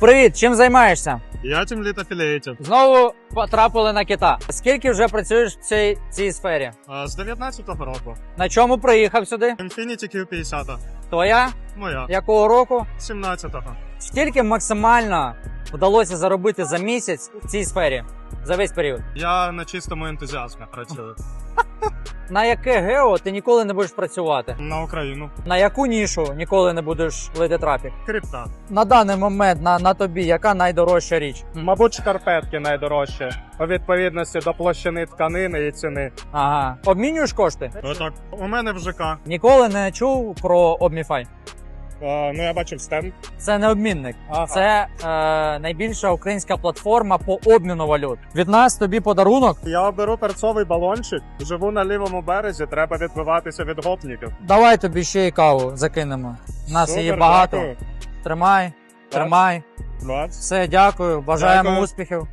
Привіт, чим займаєшся? Я тим літ афілієтів. Знову потрапили на кита. Скільки вже працюєш в цій, цій сфері? З 19-го року. На чому приїхав сюди? Infiniti Q50. Твоя? Моя. Якого року? 17-го. Скільки максимально вдалося заробити за місяць в цій сфері за весь період? Я на чистому ентузіазмі працюю. На яке гео ти ніколи не будеш працювати? На Україну. На яку нішу ніколи не будеш лити трафік? Крипта. На даний момент на, на тобі яка найдорожча річ? Мабуть, шкарпетки найдорожчі. У відповідності до площини тканини і ціни. Ага. Обмінюєш кошти? Отак. У мене в ЖК. Ніколи не чув про Обміфай. Е, ну я бачив стенд. Це не обмінник, Ага. це е, найбільша українська платформа по обміну валют. Від нас тобі подарунок. Я оберу перцовий балончик. Живу на лівому березі, треба відбиватися від гопників. Давай тобі ще й каву закинемо. У нас її Супер, багато. дякую. Тримай, тримай. Клас. Все, дякую. Бажаємо Дякую. успіхів.